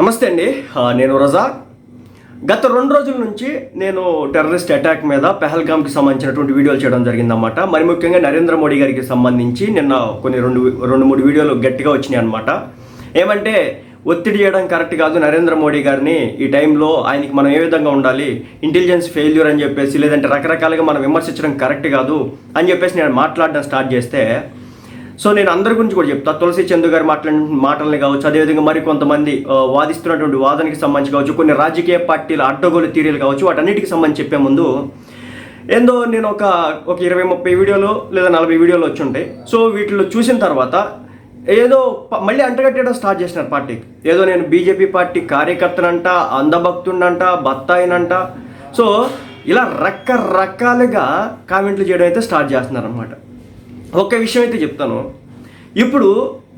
నమస్తే అండి. నేను రజా. గత రెండు రోజుల నుంచి నేను టెర్రరిస్ట్ అటాక్ మీద పెహల్గామ్కి సంబంధించినటువంటి వీడియోలు చేయడం జరిగిందన్నమాట. మరి ముఖ్యంగా నరేంద్ర మోడీ గారికి సంబంధించి నిన్న కొన్ని రెండు రెండు మూడు వీడియోలు గట్టిగా వచ్చినాయి అనమాట ఏమంటే ఒత్తిడి చేయడం కరెక్ట్ కాదు. నరేంద్ర మోడీ గారిని ఈ టైంలో ఆయనకి మనం ఏ విధంగా ఉండాలి? ఇంటెలిజెన్స్ ఫెయిల్యూర్ అని చెప్పేసి లేదంటే రకరకాలుగా మనం విమర్శించడం కరెక్ట్ కాదు అని చెప్పేసి నేను మాట్లాడడం స్టార్ట్ చేస్తే సో నేను అందరి గురించి కూడా చెప్తా. తులసి చందు గారు మాట్లాడిన మాటల్ని కావచ్చు అదేవిధంగా మరి కొంతమంది వాదిస్తున్నటువంటి వాదనకి సంబంధించి కావచ్చు కొన్ని రాజకీయ పార్టీల అడ్డగోలు తీరీలు కావచ్చు వాటన్నిటికి సంబంధించి చెప్పే ముందు ఏందో నేను ఒక ఒక ఇరవై ముప్పై వీడియోలు లేదా నలభై వీడియోలు వచ్చి ఉంటాయి సో వీటిలో చూసిన తర్వాత ఏదో మళ్ళీ అంటగట్టేయడం స్టార్ట్ చేసినారు పార్టీకి. ఏదో నేను బీజేపీ పార్టీ కార్యకర్తనంట అందభక్తుండంట బత్తాయినంట. సో ఇలా రకరకాలుగా కామెంట్లు చేయడం అయితే స్టార్ట్ చేస్తున్నారు అనమాట ఒక్క విషయం అయితే చెప్తాను. ఇప్పుడు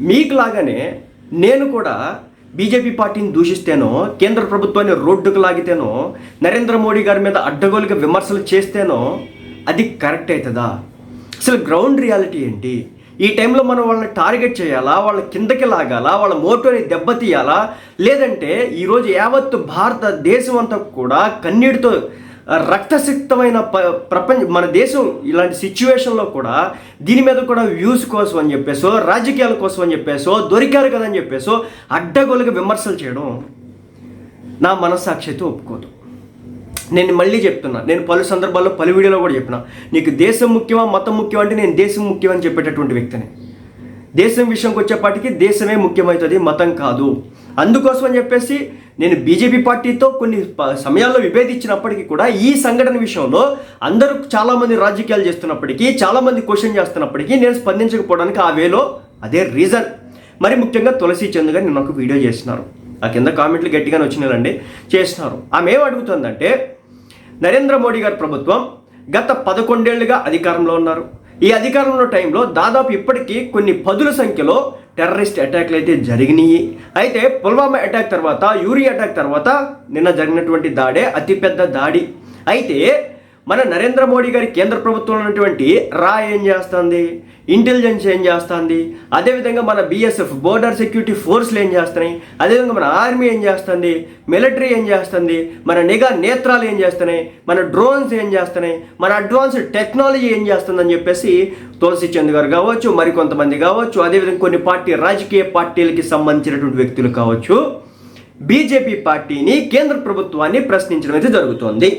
మీకు లాగానే నేను కూడా బీజేపీ పార్టీని దూషిస్తేనో కేంద్ర ప్రభుత్వాన్ని రోడ్డుకు లాగితేనో నరేంద్ర మోడీ గారి మీద అడ్డగోలుగా విమర్శలు చేస్తేనో అది కరెక్ట్ అవుతుందా అసలు గ్రౌండ్ రియాలిటీ ఏంటి? ఈ టైంలో మనం వాళ్ళని టార్గెట్ చేయాలా? వాళ్ళ కిందకి లాగాలా? వాళ్ళ మోటోని దెబ్బతీయాలా? లేదంటే ఈరోజు యావత్తు భారతదేశం అంతా కూడా కన్నీటితో రక్తసిక్తమైన ప ప్రపంచ మన దేశం ఇలాంటి సిచ్యువేషన్లో కూడా దీని మీద కూడా వ్యూస్ కోసం అని చెప్పేసో రాజకీయాల కోసం అని చెప్పేసో దొరికారు కదని అని చెప్పేసో అడ్డగోలుగా విమర్శలు చేయడం నా మనస్సాక్షితో ఒప్పుకోదు. నేను మళ్ళీ చెప్తున్నా నేను పలు సందర్భాల్లో పలు వీడియోలో కూడా చెప్పిన నీకు దేశం ముఖ్యమా మతం ముఖ్యం అంటే నేను దేశం ముఖ్యం అని చెప్పేటటువంటి వ్యక్తిని. దేశం విషయంకి వచ్చేపాటికి దేశమే ముఖ్యమవుతుంది మతం కాదు. అందుకోసం అని చెప్పేసి నేను బీజేపీ పార్టీతో కొన్ని సమయాల్లో విభేదించినప్పటికీ కూడా ఈ సంఘటన విషయంలో అందరూ చాలామంది రాజకీయాలు చేస్తున్నప్పటికీ చాలామంది క్వశ్చన్ చేస్తున్నప్పటికీ నేను స్పందించకపోవడానికి ఆ వేలో అదే రీజన్. మరి ముఖ్యంగా తులసి చంద్ గారు నేను ఒక వీడియో చేసినారు. ఆ కింద కామెంట్లు గట్టిగానే వచ్చినాయండి. చేసినారు. ఆమె ఏం అడుగుతుందంటే నరేంద్ర మోడీ గారి ప్రభుత్వం గత పదకొండేళ్ళుగా అధికారంలో ఉన్నారు. ఈ అధికారంలో టైంలో దాదాపు ఇప్పటికీ కొన్ని పదుల సంఖ్యలో టెర్రరిస్ట్ అటాక్లు అయితే జరిగినాయి. అయితే పుల్వామా అటాక్ తర్వాత యూరి అటాక్ తర్వాత నిన్న జరిగినటువంటి దాడే అతిపెద్ద దాడి. అయితే మన నరేంద్ర మోడీ గారి కేంద్ర ప్రభుత్వంలో ఉన్నటువంటి రా ఏం చేస్తుంది? ఇంటెలిజెన్స్ ఏం చేస్తుంది? అదేవిధంగా మన బిఎస్ఎఫ్ బోర్డర్ సెక్యూరిటీ ఫోర్స్లు ఏం చేస్తున్నాయి? అదేవిధంగా మన ఆర్మీ ఏం చేస్తుంది? మిలిటరీ ఏం చేస్తుంది? మన నిఘా నేత్రాలు ఏం చేస్తున్నాయి? మన డ్రోన్స్ ఏం చేస్తున్నాయి? మన అడ్వాన్స్డ్ టెక్నాలజీ ఏం చేస్తుందని చెప్పేసి తులసి చంద్ గారు కావచ్చు మరికొంతమంది కావచ్చు అదేవిధంగా కొన్ని పార్టీ రాజకీయ పార్టీలకి సంబంధించినటువంటి వ్యక్తులు కావచ్చు బీజేపీ పార్టీని కేంద్ర ప్రభుత్వాన్ని ప్రశ్నించడం అయితే జరుగుతోంది.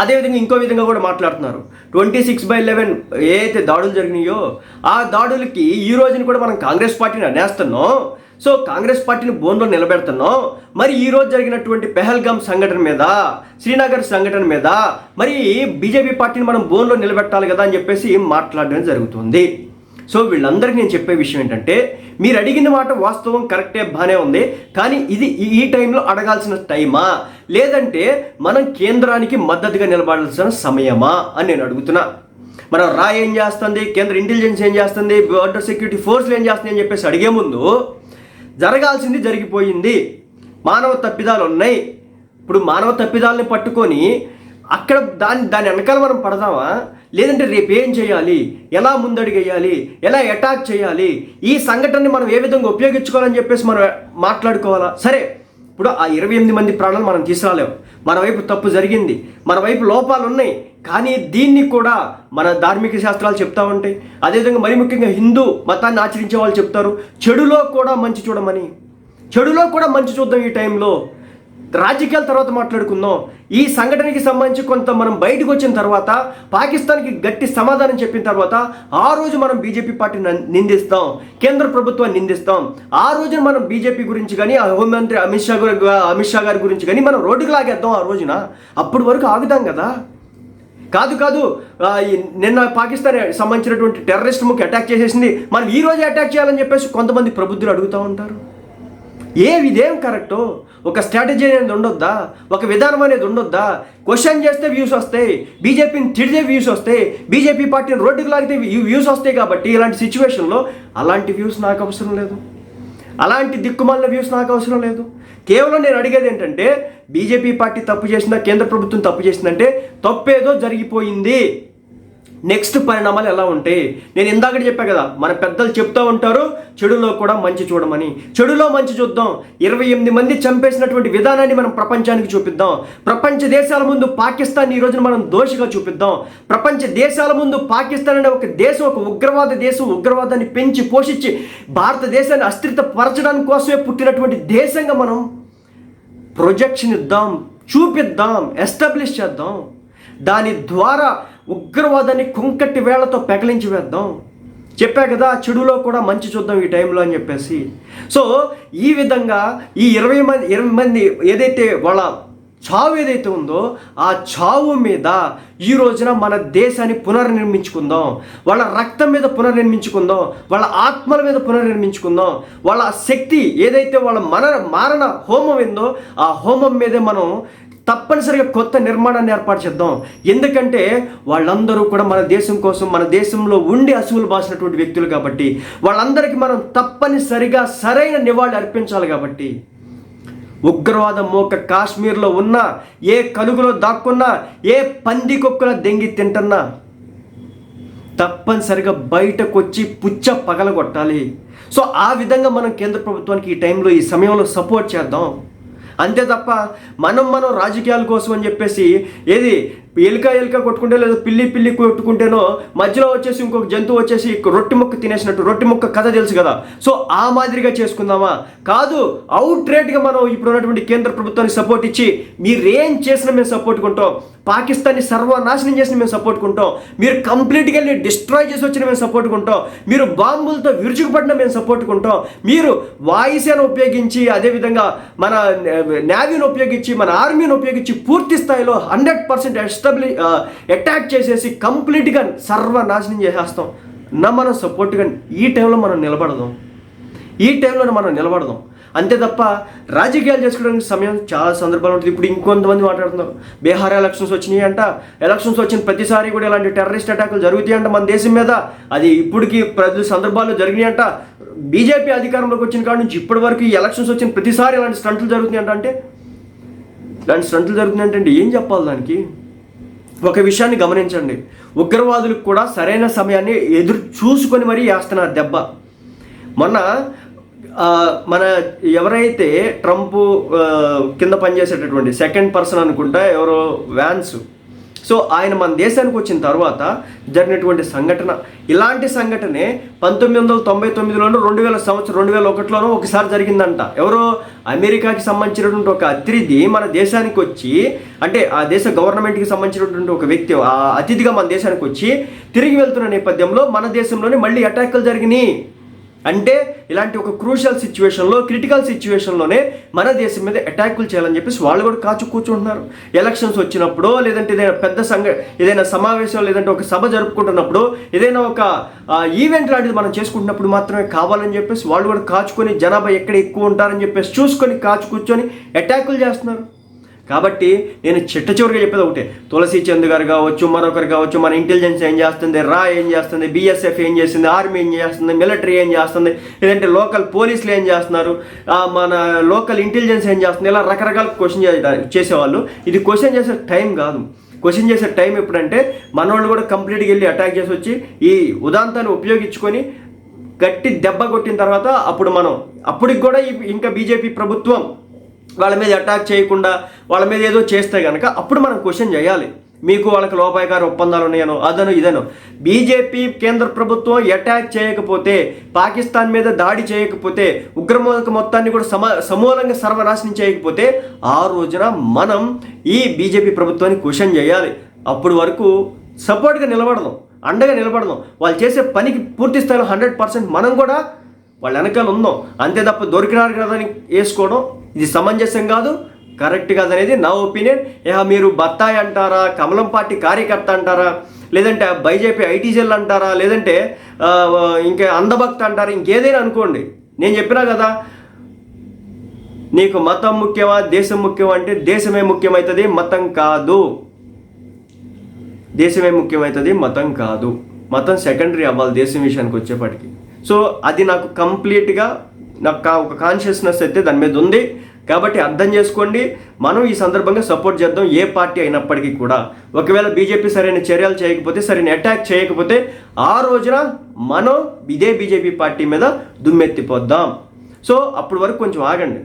అదేవిధంగా ఇంకో విధంగా కూడా మాట్లాడుతున్నారు. ట్వంటీ సిక్స్ బై లెవెన్ ఏ అయితే దాడులు జరిగినాయో ఆ దాడులకి ఈ రోజున కూడా మనం కాంగ్రెస్ పార్టీని అనేస్తున్నాం సో కాంగ్రెస్ పార్టీని బోన్లో నిలబెడుతున్నాం. మరి ఈ రోజు జరిగినటువంటి పెహల్గామ్ సంఘటన మీద శ్రీనగర్ సంఘటన మీద మరి బీజేపీ పార్టీని మనం బోన్లో నిలబెట్టాలి కదా అని చెప్పేసి మాట్లాడడం జరుగుతుంది. సో వీళ్ళందరికీ నేను చెప్పే విషయం ఏంటంటే మీరు అడిగిన మాట వాస్తవం కరెక్టే బాగానే ఉంది. కానీ ఇది ఈ- టైంలో అడగాల్సిన టైమా? లేదంటే మనం కేంద్రానికి మద్దతుగా నిలబడాల్సిన సమయమా అని నేను అడుగుతున్నా. మన రా ఏం చేస్తుంది? కేంద్ర ఇంటెలిజెన్స్ ఏం చేస్తుంది? బోర్డర్ సెక్యూరిటీ ఫోర్స్లు ఏం చేస్తుంది అని చెప్పేసి అడిగే ముందు జరగాల్సింది జరిగిపోయింది. మానవ తప్పిదాలు ఉన్నాయి. ఇప్పుడు మానవ తప్పిదాలని పట్టుకొని అక్కడ దాని దాని వెనకాల మనం పడదామా లేదంటే రేపు ఏం చేయాలి? ఎలా ముందడుగేయాలి? ఎలా అటాక్ చేయాలి? ఈ సంఘటనని మనం ఏ విధంగా ఉపయోగించుకోవాలని చెప్పేసి మనం మాట్లాడుకోవాలా? సరే ఇప్పుడు ఆ ఇరవై ఎనిమిది మంది ప్రాణాలు మనం తీసుకురాలేము మన వైపు తప్పు జరిగింది. మన వైపు లోపాలు ఉన్నాయి. కానీ దీన్ని కూడా మన ధార్మిక శాస్త్రాలు చెప్తా ఉంటాయి. అదేవిధంగా మరి ముఖ్యంగా హిందూ మతాన్ని ఆచరించే వాళ్ళు చెప్తారు. చెడులో కూడా మంచి చూడమని. చెడులో కూడా మంచి చూద్దాం ఈ టైంలో. రాజకీయాల తర్వాత మాట్లాడుకుందాం. ఈ సంఘటనకి సంబంధించి కొంత మనం బయటకు వచ్చిన తర్వాత పాకిస్తాన్కి గట్టి సమాధానం చెప్పిన తర్వాత ఆ రోజు మనం బీజేపీ పార్టీని నిందిస్తాం. కేంద్ర ప్రభుత్వాన్ని నిందిస్తాం. ఆ రోజున మనం బీజేపీ గురించి కానీ హోంమంత్రి అమిత్ షా గారు అమిత్ షా గారి గురించి కానీ మనం రోడ్డుకు లాగేద్దాం ఆ రోజున. అప్పటి వరకు ఆగుదాం కదా. కాదు కాదు నిన్న పాకిస్తాన్ సంబంధించినటువంటి టెర్రరిస్ట్ ముఖ్య అటాక్ చేసేసింది. మనం ఈ రోజే అటాక్ చేయాలని చెప్పేసి కొంతమంది ప్రబుద్ధులు అడుగుతూ ఉంటారు. ఏ ఇదేం కరెక్టు? ఒక స్ట్రాటజీ అనేది ఉండొద్దా? ఒక విధానం అనేది ఉండొద్దా? క్వశ్చన్ చేస్తే వ్యూస్ వస్తాయి బీజేపీని తిడితే వ్యూస్ వస్తాయి బీజేపీ పార్టీని రోడ్డుకు లాగితే వ్యూస్ వస్తాయి కాబట్టి ఇలాంటి సిచ్యువేషన్లో అలాంటి వ్యూస్ నాకు అవసరం లేదు. అలాంటి దిక్కుమాలిన వ్యూస్ నాకు అవసరం లేదు. కేవలం నేను అడిగేది ఏంటంటే బీజేపీ పార్టీ తప్పు చేసిందా? కేంద్ర ప్రభుత్వం తప్పు చేసిందంటే తప్పేదో జరిగిపోయింది. నెక్స్ట్ పరిణామాలు ఎలా ఉంటాయి? నేను ఇందాక చెప్పా కదా మన పెద్దలు చెప్తూ ఉంటారు చెడులో కూడా మంచి చూడమని. చెడులో మంచి చూద్దాం. ఇరవై ఎనిమిది మంది చంపేసినటువంటి విధానాన్ని మనం ప్రపంచానికి చూపిద్దాం. ప్రపంచ దేశాల ముందు పాకిస్తాన్ ఈ రోజున మనం దోషిగా చూపిద్దాం. ప్రపంచ దేశాల ముందు పాకిస్తాన్ అనే ఒక దేశం ఒక ఉగ్రవాద దేశం ఉగ్రవాదాన్ని పెంచి పోషించి భారతదేశాన్ని అస్థిరత పరచడానికి కోసమే పుట్టినటువంటి దేశంగా మనం ప్రొజెక్షన్ ఇద్దాం చూపిద్దాం ఎస్టాబ్లిష్ చేద్దాం. దాని ద్వారా ఉగ్రవాదాన్ని కుంకట్టి వేళ్ళతో పెకలించి వేద్దాం. చెప్పా కదా చెడులో కూడా మంచి చూద్దాం ఈ టైంలో అని చెప్పేసి. సో ఈ విధంగా ఈ ఇరవై మంది ఇరవై మంది ఏదైతే వాళ్ళ చావు ఏదైతే ఉందో ఆ చావు మీద ఈ రోజున మన దేశాన్ని పునర్నిర్మించుకుందాం. వాళ్ళ రక్తం మీద పునర్నిర్మించుకుందాం. వాళ్ళ ఆత్మల మీద పునర్నిర్మించుకుందాం. వాళ్ళ శక్తి ఏదైతే వాళ్ళ మన మారణ హోమం ఏందో ఆ హోమం మీదే మనం తప్పనిసరిగా కొత్త నిర్మాణాన్ని ఏర్పాటు చేద్దాం. ఎందుకంటే వాళ్ళందరూ కూడా మన దేశం కోసం మన దేశంలో ఉండి అసువులు బాసినటువంటి వ్యక్తులు కాబట్టి వాళ్ళందరికీ మనం తప్పనిసరిగా సరైన నివాళి అర్పించాలి కాబట్టి. ఉగ్రవాదం మోక కాశ్మీర్లో ఉన్న ఏ కలుగులో దాక్కున్నా ఏ పంది కుక్కల దెంగి తింటున్నా తప్పనిసరిగా బయటకు వచ్చి పుచ్చ పగలగొట్టాలి. సో ఆ విధంగా మనం కేంద్ర ప్రభుత్వానికి ఈ టైంలో ఈ సమయంలో సపోర్ట్ చేద్దాం. అంతే తప్ప మనం మనం రాజకీయాల కోసం అని చెప్పేసి ఏది ఎలుక ఎలుక కొట్టుకుంటే లేదా పిల్లి పిల్లి కొట్టుకుంటేనో మధ్యలో వచ్చేసి ఇంకొక జంతువు వచ్చేసి రొట్టె ముక్క తినేసినట్టు రొట్టె ముక్క కథ తెలుసు కదా. సో ఆ మాదిరిగా చేసుకుందామా? కాదు అవుట్ రేట్గా మనం ఇప్పుడు ఉన్నటువంటి కేంద్ర ప్రభుత్వానికి సపోర్ట్ ఇచ్చి మీరేం చేసినా మేము సపోర్ట్ కొంటాం. పాకిస్తాన్ని సర్వనాశనం చేసిన మేము సపోర్ట్ కొంటాం. మీరు కంప్లీట్గా వెళ్ళి డిస్ట్రాయ్ చేసి వచ్చిన మేము సపోర్ట్ కొంటాం. మీరు బాంబులతో విరుచుకుపడిన మేము సపోర్ట్ కొంటాం. మీరు వాయుసేన ఉపయోగించి అదేవిధంగా మన నేవీని ఉపయోగించి మన ఆర్మీని ఉపయోగించి పూర్తి స్థాయిలో హండ్రెడ్ పర్సెంట్ ఎస్టాబ్లి అటాక్ చేసేసి కంప్లీట్గా సర్వనాశనం చేసేస్తాం. నా మనం సపోర్ట్గా ఈ టైంలో మనం నిలబడదాం. ఈ టైంలో మనం నిలబడదాం. అంతే తప్ప రాజకీయాలు చేసుకోవడానికి సమయం చాలా సందర్భాలు ఉంటుంది. ఇప్పుడు ఇంకొంతమంది మాట్లాడుతున్నారు. బీహార్ ఎలక్షన్స్ వచ్చినాయి అంట ఎలక్షన్స్ వచ్చిన ప్రతిసారి కూడా ఇలాంటి టెర్రరిస్ట్ అటాకులు జరుగుతాయి అంట మన దేశం మీద. అది ఇప్పటికీ ప్రతి సందర్భాల్లో జరిగినాయి అంట బీజేపీ అధికారంలోకి వచ్చిన కాడ నుంచి ఇప్పటి వరకు ఈ ఎలక్షన్స్ వచ్చిన ప్రతిసారి ఇలాంటి స్టంట్లు జరుగుతున్నాయి అంటే ఇలాంటి స్టంట్లు జరుగుతున్నాయి అంటే ఏం చెప్పాలి దానికి? ఒక విషయాన్ని గమనించండి. ఉగ్రవాదులకు కూడా సరైన సమయాన్ని ఎదురు చూసుకొని మరీ వేస్తున్నారు దెబ్బ. మొన్న మన ఎవరైతే ట్రంప్ కింద పనిచేసేటటువంటి సెకండ్ పర్సన్ అనుకుంటా ఎవరో వ్యాన్స్ సో ఆయన మన దేశానికి వచ్చిన తర్వాత జరిగినటువంటి సంఘటన. ఇలాంటి సంఘటనే పంతొమ్మిది వందల తొంభై తొమ్మిదిలోనూ రెండు వేల సంవత్సరం రెండు వేల ఒకటిలోనూ ఒకసారి జరిగిందంట. ఎవరో అమెరికాకి సంబంధించినటువంటి ఒక అతిథి మన దేశానికి వచ్చి అంటే ఆ దేశ గవర్నమెంట్కి సంబంధించినటువంటి ఒక వ్యక్తి ఆ అతిథిగా మన దేశానికి వచ్చి తిరిగి వెళ్తున్న నేపథ్యంలో మన దేశంలోనే మళ్ళీ అటాకులు జరిగినాయి. అంటే ఇలాంటి ఒక క్రూషియల్ సిచ్యువేషన్లో క్రిటికల్ సిచ్యువేషన్లోనే మన దేశం మీద అటాకులు చేయాలని చెప్పేసి వాళ్ళు కూడా కాచు కూర్చుంటున్నారు. ఎలక్షన్స్ వచ్చినప్పుడు లేదంటే ఏదైనా పెద్ద సంఘ ఏదైనా సమావేశం లేదంటే ఒక సభ జరుపుకుంటున్నప్పుడు ఏదైనా ఒక ఈవెంట్ లాంటిది మనం చేసుకుంటున్నప్పుడు మాత్రమే కావాలని చెప్పేసి వాళ్ళు కూడా కాచుకొని జనాభా ఎక్కడ ఎక్కువ ఉంటారని చెప్పేసి చూసుకొని కాచు కూర్చొని అటాకులు చేస్తున్నారు. కాబట్టి నేను చిట్ట చివరిగా చెప్పేది ఒకటే. తులసి చంద్ గారు కావచ్చు మరొకరు కావచ్చు మన ఇంటెలిజెన్స్ ఏం చేస్తుంది రా ఏం చేస్తుంది బీఎస్ఎఫ్ ఏం చేస్తుంది ఆర్మీ ఏం చేస్తుంది మిలిటరీ ఏం చేస్తుంది లేదంటే లోకల్ పోలీసులు ఏం చేస్తున్నారు మన లోకల్ ఇంటెలిజెన్స్ ఏం చేస్తుంది ఇలా రకరకాల క్వశ్చన్ చేసేవాళ్ళు. ఇది క్వశ్చన్ చేసే టైం కాదు. క్వశ్చన్ చేసే టైం ఎప్పుడంటే మనోళ్ళు కూడా కంప్లీట్గా వెళ్ళి అటాక్ చేసి వచ్చి ఈ ఉదాంతాన్ని ఉపయోగించుకొని గట్టి దెబ్బ కొట్టిన తర్వాత అప్పుడు మనం అప్పటికి కూడా ఈ- ఇంకా బీజేపీ ప్రభుత్వం వాళ్ళ మీద అటాక్ చేయకుండా వాళ్ళ మీద ఏదో చేస్తే కనుక అప్పుడు మనం క్వశ్చన్ చేయాలి. మీకు వాళ్ళకి లోపాయకార ఒప్పందాలు ఉన్నాయనో అదను ఇదను. బీజేపీ కేంద్ర ప్రభుత్వం అటాక్ చేయకపోతే పాకిస్తాన్ మీద దాడి చేయకపోతే ఉగ్రమూలక మొత్తాన్ని కూడా సమ సమూలంగా సర్వనాశనం చేయకపోతే ఆ రోజున మనం ఈ బీజేపీ ప్రభుత్వాన్ని క్వశ్చన్ చేయాలి. అప్పుడు వరకు సపోర్ట్గా నిలబడదాం అండగా నిలబడదాం. వాళ్ళు చేసే పనికి పూర్తి స్థాయిలో హండ్రెడ్ పర్సెంట్ మనం కూడా వాళ్ళ వెనకాల ఉందాం. అంతే తప్ప దొరికినారు కదా అని వేసుకోవడం ఇది సమంజసం కాదు కరెక్ట్ అనేది నా ఒపీనియన్ ఇహ మీరు బత్తాయి అంటారా కమలం పార్టీ కార్యకర్త అంటారా లేదంటే బైజేపీ ఐటీ అంటారా లేదంటే ఇంకా అందభక్త అంటారా ఇంకేదైనా అనుకోండి. నేను చెప్పినా కదా నీకు మతం ముఖ్యమా దేశం ముఖ్యం అంటే దేశమే ముఖ్యమవుతుంది మతం కాదు. దేశమే ముఖ్యమవుతుంది మతం కాదు. మతం సెకండరీ అవ్వాలి దేశం విషయానికి వచ్చేప్పటికి సో అది నాకు కంప్లీట్గా నాకు ఒక కాన్షియస్నెస్ అయితే దాని మీద ఉంది. కాబట్టి అర్థం చేసుకోండి. మనం ఈ సందర్భంగా సపోర్ట్ చేద్దాం. ఏ పార్టీ అయినప్పటికీ కూడా. ఒకవేళ బీజేపీ సరైన చర్యలు చేయకపోతే సరైన అటాక్ చేయకపోతే ఆ రోజున మనం ఇదే బీజేపీ పార్టీ మీద దుమ్మెత్తిపోద్దాం. సో అప్పటి వరకు కొంచెం ఆగండి.